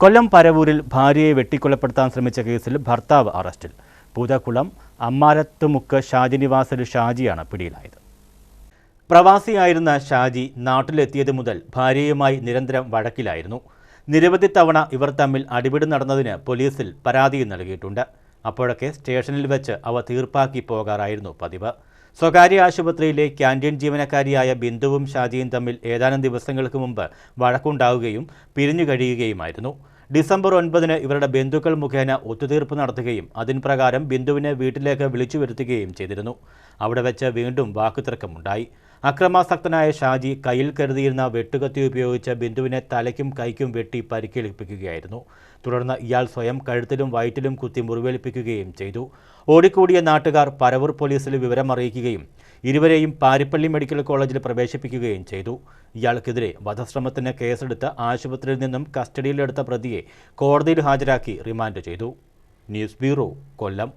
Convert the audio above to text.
കൊല്ലം പരവൂരിൽ ഭാര്യയെ വെട്ടിക്കൊലപ്പെടുത്താൻ ശ്രമിച്ച കേസിൽ ഭർത്താവ് അറസ്റ്റിൽ. പൂതക്കുളം അമ്മാരത്തുമുക്ക് ഷാജി നിവാസിൽ ഷാജിയാണ് പിടിയിലായത്. പ്രവാസിയായിരുന്ന ഷാജി നാട്ടിലെത്തിയത് മുതൽ ഭാര്യയുമായി നിരന്തരം വഴക്കിലായിരുന്നു. നിരവധി തവണ ഇവർ തമ്മിൽ അടിപിടി നടന്നതിന് പോലീസിൽ പരാതിയും നൽകിയിട്ടുണ്ട്. അപ്പോഴൊക്കെ സ്റ്റേഷനിൽ വെച്ച് അവ തീർപ്പാക്കി പോകാറായിരുന്നു പതിവ്. സ്വകാര്യ ആശുപത്രിയിലെ ക്യാന്റീൻ ജീവനക്കാരിയായ ബിന്ദുവും ഷാജിയും തമ്മിൽ ഏതാനും ദിവസങ്ങൾക്ക് മുമ്പ് വഴക്കുണ്ടാവുകയും പിരിഞ്ഞു കഴിയുകയുമായിരുന്നു. ഡിസംബർ ഒൻപതിന് ഇവരുടെ ബന്ധുക്കൾ മുഖേന ഒത്തുതീർപ്പ് നടത്തുകയും അതിൻ പ്രകാരം ബിന്ദുവിനെ വീട്ടിലേക്ക് വിളിച്ചു വരുത്തുകയും ചെയ്തിരുന്നു. അവിടെ വെച്ച് വീണ്ടും വാക്കുതർക്കമുണ്ടായി. അക്രമാസക്തനായ ഷാജി കയ്യിൽ കരുതിയിരുന്ന വെട്ടുകത്തി ഉപയോഗിച്ച് ബിന്ദുവിനെ തലയ്ക്കും കൈക്കും വെട്ടി പരിക്കേൽപ്പിക്കുകയായിരുന്നു. തുടർന്ന് ഇയാൾ സ്വയം കഴുത്തിലും വയറ്റിലും കുത്തി മുറിവേൽപ്പിക്കുകയും ചെയ്തു. ഓടിക്കൂടിയ നാട്ടുകാർ പരവൂർ പോലീസിൽ വിവരമറിയിക്കുകയും ഇരുവരെയും പാരിപ്പള്ളി മെഡിക്കൽ കോളേജിൽ പ്രവേശിപ്പിക്കുകയും ചെയ്തു. ഇയാൾക്കെതിരെ വധശ്രമത്തിന് കേസെടുത്ത് ആശുപത്രിയിൽ നിന്നും കസ്റ്റഡിയിലെടുത്ത പ്രതിയെ കോടതിയിൽ ഹാജരാക്കി റിമാൻഡ് ചെയ്തു. News bureau Kollam.